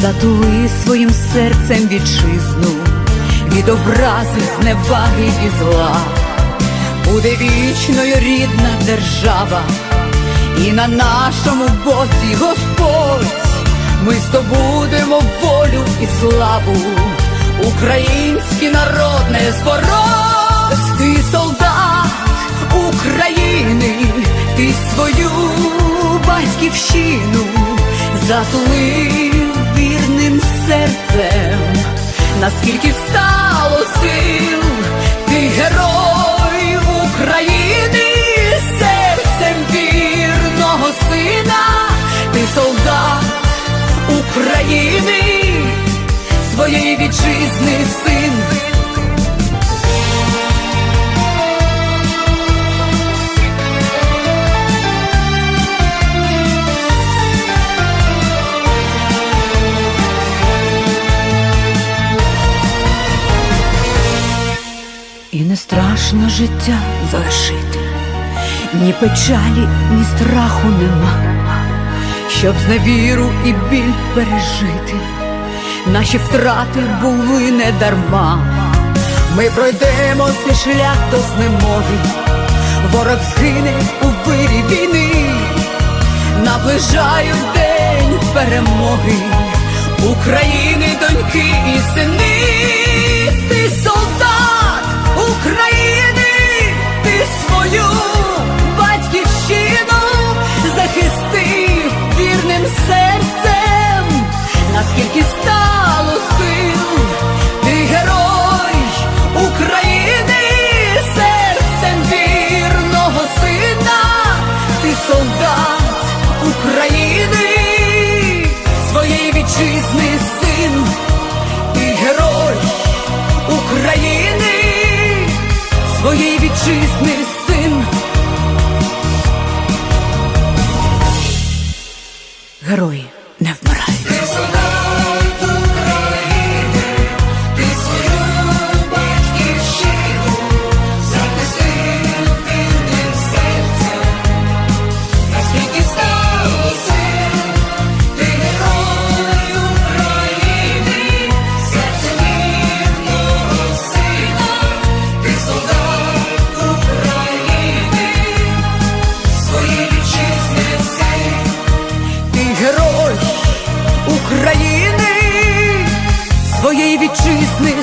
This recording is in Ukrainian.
затули своїм серцем вітчизну. Від образи, зневаги і зла, буде вічною рідна держава, і на нашому боці Господь, ми здобудемо волю і славу, український народ не збороть, ти солдат України, ти свою батьківщину затулив наскільки І не страшно життя залишити, ні печалі, ні страху нема, щоб зневіру і біль пережити, наші втрати були не дарма. Ми пройдемо цей шлях до знемоги, ворог згине у вирі війни, наближають день перемоги, України, доньки і сини, України, своєї вітчизни син, і герой України, своєї вітчизни син. Герої не вмирають. України, своєї вітчизни